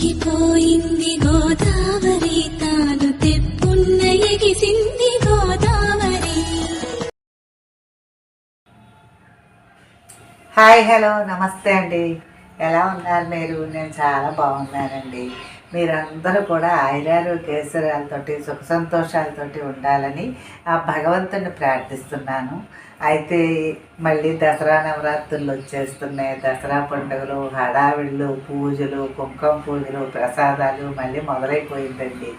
పొంగిపోయింది గోదావరి. తాను తెప్పున్న ఎగిసింది గోదావరి. హాయ్ హలో నమస్తే అండి. ఎలా ఉన్నారు మీరు? నేను చాలా బాగున్నానండి. మీరందరూ కూడా ఆయురారోగ్యేశ్వరాలతోటి సుఖ సంతోషాలతోటి ఉండాలని ఆ భగవంతుని ప్రార్థిస్తున్నాను. అయితే మళ్ళీ దసరా నవరాత్రులు వచ్చేస్తున్నాయి. దసరా పండుగలు హడావిళ్ళు పూజలు కుంకుమ పూజలు ప్రసాదాలు మళ్ళీ మొదలైపోయిందండి.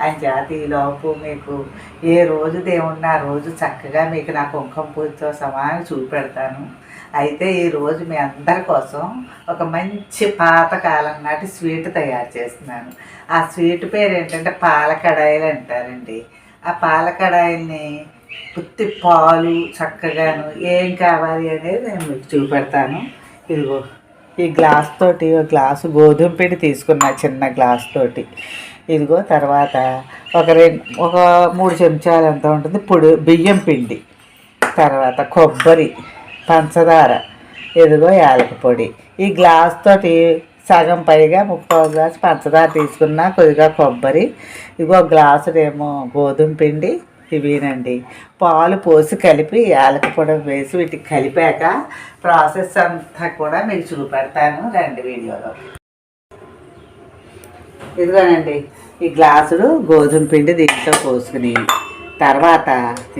అని జాతి లోపు మీకు ఏ రోజు దేవుణ్ణి ఆ రోజు చక్కగా మీకు నా కుంకుమ పూజతో సమానం చూపెడతాను. అయితే ఈ రోజు మీ అందరి కోసం ఒక మంచి పాతకాలం నాటి స్వీట్ తయారు చేస్తున్నాను. ఆ స్వీట్ పేరు ఏంటంటే పాల కడాయిలు అంటారండి. ఆ పాల కడాయిల్ని పుత్తి పాలు చక్కగాను ఏం కావాలి అనేది నేను మీకు చూపెడతాను. ఇదిగో ఈ గ్లాస్ తోటి ఒక గ్లాసు గోధుమ పిండి తీసుకున్న చిన్న గ్లాస్ తోటి. ఇదిగో తర్వాత ఒక రెండు ఒక మూడు చెంచాలు ఎంత ఉంటుంది? పొడి బియ్యం పిండి. తర్వాత కొబ్బరి పంచదార ఇదిగో యాలక పొడి. ఈ గ్లాస్ తోటి సగం పైగా ముప్పై గ్లాసు పంచదార తీసుకున్నా కొద్దిగా కొబ్బరి. ఇదిగో గ్లాసుడేమో గోధుమ పిండి. ఇవేనండి పాలు పోసి కలిపి యాలక పొడి వేసి వీటికి కలిపాక ప్రాసెస్ అంతా కూడా మీకు చూపెడతాను రండి వీడియోలో. ఇదిగోనండి ఈ గ్లాసులు గోధుమ పిండి దీంట్లో పోసుకుని తర్వాత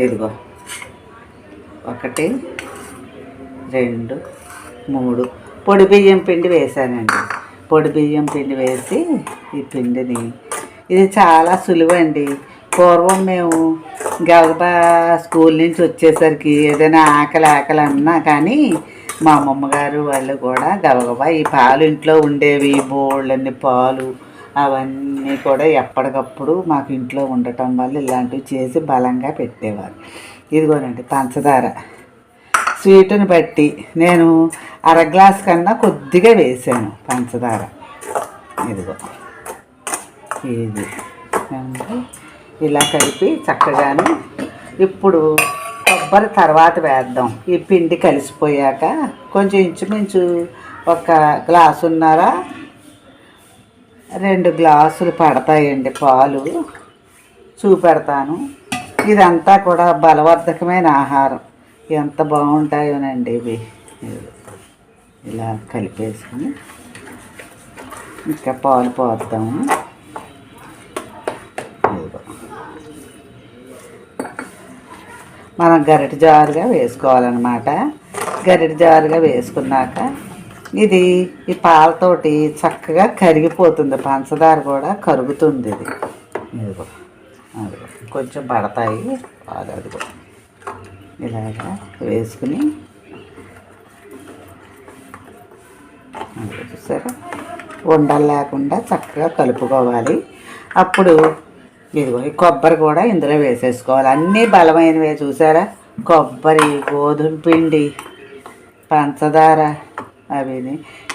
ఇదిగో ఒకటి రెండు మూడు. పొడి బియ్యం పిండి వేసానండి. పొడి బియ్యం పిండి వేసి ఈ పిండిని. ఇది చాలా సులువండి. పూర్వం మేము గబగబా స్కూల్ నుంచి వచ్చేసరికి ఏదైనా ఆకలి ఆకలి అన్నా కానీ మా అమ్మమ్మగారు వాళ్ళు కూడా గబగబా ఈ పాలు ఇంట్లో ఉండేవి బోళ్ళన్ని పాలు అవన్నీ కూడా ఎప్పటికప్పుడు మాకు ఇంట్లో ఉండటం వల్ల ఇలాంటివి చేసి బలంగా పెట్టేవారు. ఇదిగోనండి పంచదార. స్వీటుని బట్టి నేను అర గ్లాస్ కన్నా కొద్దిగా వేసాను పంచదార. ఇదిగో ఇది. ఇలా కలిపి చక్కగాను ఇప్పుడు కొబ్బరి తర్వాత వేద్దాం. ఈ పిండి కలిసిపోయాక కొంచెం ఇంచుమించు ఒక గ్లాసున్నర రెండు గ్లాసులు పడతాయండి పాలు. చూపెడతాను. ఇదంతా కూడా బలవర్ధకమైన ఆహారం. ఎంత బాగుంటాయోనండి ఇవి. ఇలా కలిపేసుకుని ఇంకా పాలు పోద్దాము ఇదిగో. మనం గరిట జారుగా వేసుకోవాలన్నమాట. గరిట జారుగా వేసుకున్నాక ఇది ఈ పాలతోటి చక్కగా కరిగిపోతుంది. పంచదార కూడా కరుగుతుంది ఇది. ఇదిగో అదిగో కొంచెం పడతాయి. పాలు అదిగో ఇలాగా వేసుకుని చూసారా? ఉండలు లేకుండా చక్కగా కలుపుకోవాలి. అప్పుడు ఇదిగో ఈ కొబ్బరి కూడా ఇందులో వేసేసుకోవాలి. అన్నీ బలమైనవే చూసారా? కొబ్బరి గోధుమ పిండి పంచదార అవిని.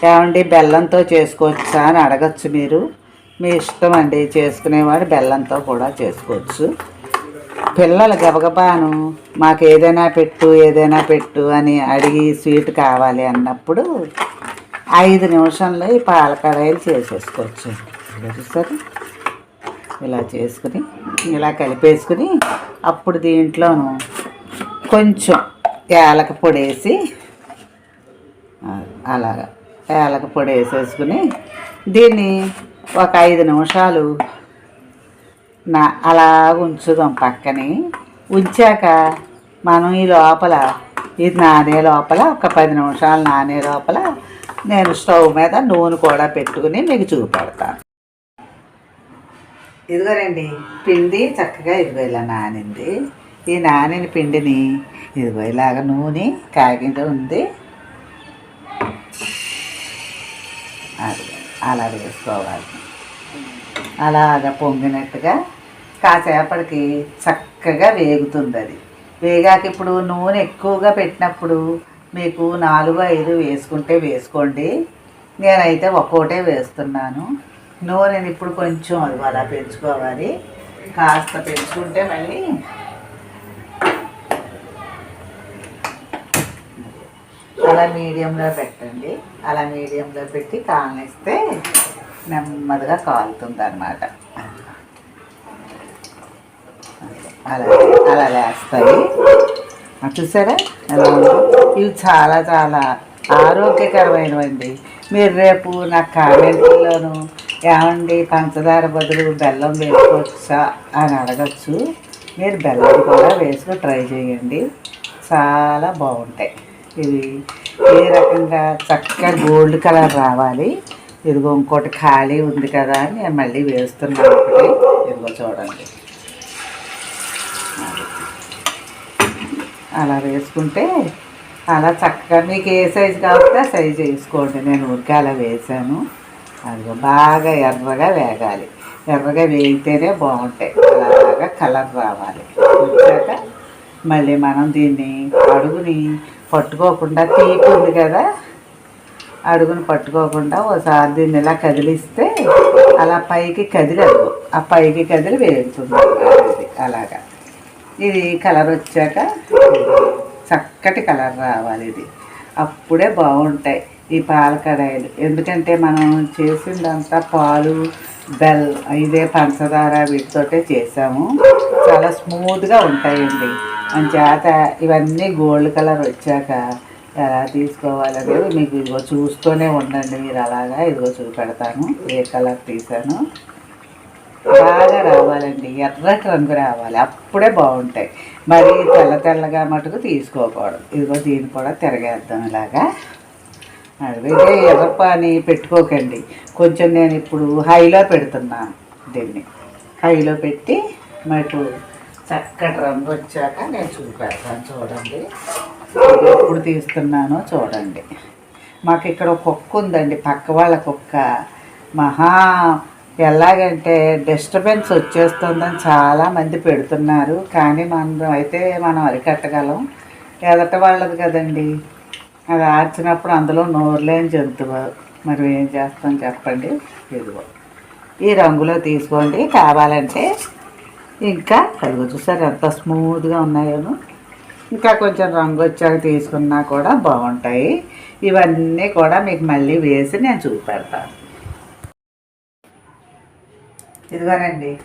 ఏమండి బెల్లంతో చేసుకోవచ్చా అని అడగచ్చు మీరు. మీ ఇష్టం అండి చేసుకునేవాడు బెల్లంతో కూడా చేసుకోవచ్చు. పిల్లలు గబగబాను మాకు ఏదైనా పెట్టు ఏదైనా పెట్టు అని అడిగి స్వీట్ కావాలి అన్నప్పుడు ఐదు నిమిషంలో ఈ పాల కడాయిలు చేసేసుకోవచ్చు సరే ఇలా చేసుకుని ఇలా కలిపేసుకుని అప్పుడు దీంట్లోను కొంచెం యాలక పొడి వేసి అలాగా యాలక పొడి వేసేసుకుని దీన్ని ఒక ఐదు నిమిషాలు నా అలా ఉంచుదాం పక్కని. ఉంచాక మనం ఈ లోపల ఇది నానే లోపల ఒక పది నిమిషాలు నానే లోపల నేను స్టవ్ మీద నూనె కూడా పెట్టుకుని మీకు చూపెడతాను. ఇదిగోనండి పిండి చక్కగా ఇదిగో ఇలా నానింది. ఈ నానిన పిండిని ఇదిగో ఇలాగ నూనె కాగింది ఉంది. అది అలా వేసుకోవాలి. అలాగ పొంగినట్టుగా కాసేపటికి చక్కగా వేగుతుంది అది వేగాక ఇప్పుడు నూనె ఎక్కువగా పెట్టినప్పుడు మీకు నాలుగు ఐదు వేసుకుంటే వేసుకోండి. నేనైతే ఒక్కోటే వేస్తున్నాను. నూనెని ఇప్పుడు కొంచెం అది అలా పెంచుకోవాలి. కాస్త పెంచుకుంటే మళ్ళీ అలా మీడియంలో పెట్టండి. అలా మీడియంలో పెట్టి కాలనిస్తే నెమ్మదిగా కాలుతుంది అనమాట అలా అలా లేస్తాయి. చూసారా? ఎలా ఇవి చాలా చాలా ఆరోగ్యకరమైనవండి. మీరు రేపు నా కామెంట్లోనూ ఏమండి పంచదార బదులు బెల్లం వేసుకోవచ్చా అని అడగచ్చు. మీరు బెల్లం కూడా వేసుకొని ట్రై చేయండి. చాలా బాగుంటాయి. ఇవి ఏ రకంగా చక్కగా గోల్డ్ కలర్ రావాలి. ఇదిగో ఇంకోటి ఖాళీ ఉంది కదా అని నేను మళ్ళీ వేస్తున్నాను ఒకటి. ఇదిగో చూడండి. అలా వేసుకుంటే అలా చక్కగా మీకు ఏ సైజు కావాలంటే ఆ సైజు వేసుకోండి. నేను ఊరికే అలా వేసాను. అది బాగా ఎర్రగా వేగాలి. ఎర్రగా వేగితేనే బాగుంటాయి. అలాగా కలర్ రావాలి. వచ్చాక మళ్ళీ మనం దీన్ని అడుగుని పట్టుకోకుండా తీపి ఉంది కదా అడుగుని పట్టుకోకుండా ఒకసారి దీన్ని ఇలా కదిలిస్తే అలా పైకి కదిలదు. ఆ పైకి కదిలి వేగుతుంది అలాగా. ఇది కలర్ వచ్చాక చక్కటి కలర్ రావాలి ఇది. అప్పుడే బాగుంటాయి. ఈ పాల కడాయిలు ఎందుకంటే మనం చేసిందంతా పాలు బెల్ ఇదే పంచదార వీటితోటే చేసాము. చాలా స్మూత్గా ఉంటాయండి. చేత ఇవన్నీ గోల్డ్ కలర్ వచ్చాక ఎలా తీసుకోవాలనేది మీకు ఇదిగో చూస్తూనే ఉండండి మీరు అలాగా. ఇదిగో చూపెడతాను. ఏ కలర్ తీసాను. బాగా రావాలండి. ఎర్రటి రంగు రావాలి. అప్పుడే బాగుంటాయి. మరి తెల్ల తెల్లగా మటుకు తీసుకోకూడదు. ఇదిగో దీన్ని కూడా తిరగేద్దాం ఇలాగా. అదే ఇదే అని పెట్టుకోకండి. కొంచెం నేను ఇప్పుడు హైలో పెడుతున్నాను దీన్ని. హైలో పెట్టి మాకు చక్కటి రంగు వచ్చాక నేను చూపెడతాను చూడండి. ఎప్పుడు తీస్తున్నానో చూడండి. మాకు ఇక్కడ ఒక కుక్క ఉందండి పక్క వాళ్ళ కుక్క. మహా ఎలాగంటే డిస్టర్బెన్స్ వచ్చేస్తుందని చాలామంది పెడుతున్నారు. కానీ మనం అయితే మనం అరికట్టగలం. ఎదట వాళ్ళది కదండి. అది ఆర్చినప్పుడు అందులో నోరులేని జంతువు మరి ఏం చేస్తాం చెప్పండి. ఇదిగో. ఈ రంగులో తీసుకోండి. కావాలంటే ఇంకా కలుగు. చూసారు ఎంత స్మూత్గా ఉన్నాయోను? ఇంకా కొంచెం రంగు వచ్చాక తీసుకున్నా కూడా బాగుంటాయి. ఇవన్నీ కూడా మీకు మళ్ళీ వేసి నేను చూపెడతాను. ఇదిగోనండి.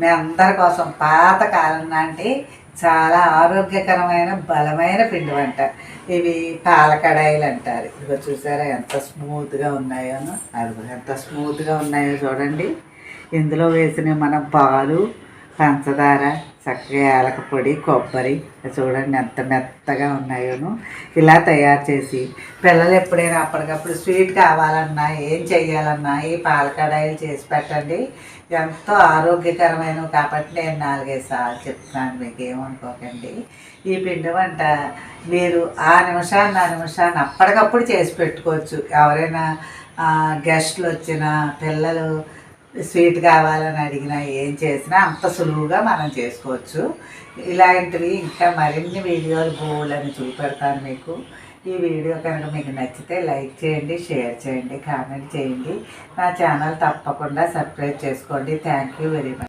మీ అందరి కోసం పాతకాలం నాటి చాలా ఆరోగ్యకరమైన బలమైన పిండి వంట ఇవి పాల కడాయిలు అంటారు ఇదిగో చూసారా ఎంత స్మూత్గా ఉన్నాయోనో అదిగో ఎంత స్మూత్గా ఉన్నాయో చూడండి. ఇందులో వేసిన మన పాలు పంచదార చక్కగా యాలక పొడి కొబ్బరి చూడండి ఎంత మెత్తగా ఉన్నాయోను. ఇలా తయారు చేసి పిల్లలు ఎప్పుడైనా అప్పటికప్పుడు స్వీట్ కావాలన్నా ఏం చెయ్యాలన్నా ఈ పాల కడాయిలు చేసి పెట్టండి. ఎంతో ఆరోగ్యకరమైనవి కాబట్టి నేను నాలుగైదు సార్లు చెప్తున్నాను మీకు ఏమనుకోకండి ఈ పిండి వంట మీరు ఆ నిమిషాన్ని ఆ నిమిషాన్ని అప్పటికప్పుడు చేసి పెట్టుకోవచ్చు. ఎవరైనా గెస్ట్లు వచ్చినా పిల్లలు స్వీట్ కావాలని అడిగినా ఏం చేసినా అంత సులువుగా మనం చేసుకోవచ్చు. ఇలాంటివి ఇంకా మరిన్ని వీడియోలు బోల్డ్ చూపెడతాను మీకు. ఈ వీడియో కనుక మీకు నచ్చితే లైక్ చేయండి షేర్ చేయండి కామెంట్ చేయండి. నా ఛానల్ తప్పకుండా సబ్స్క్రైబ్ చేసుకోండి. Thank you very much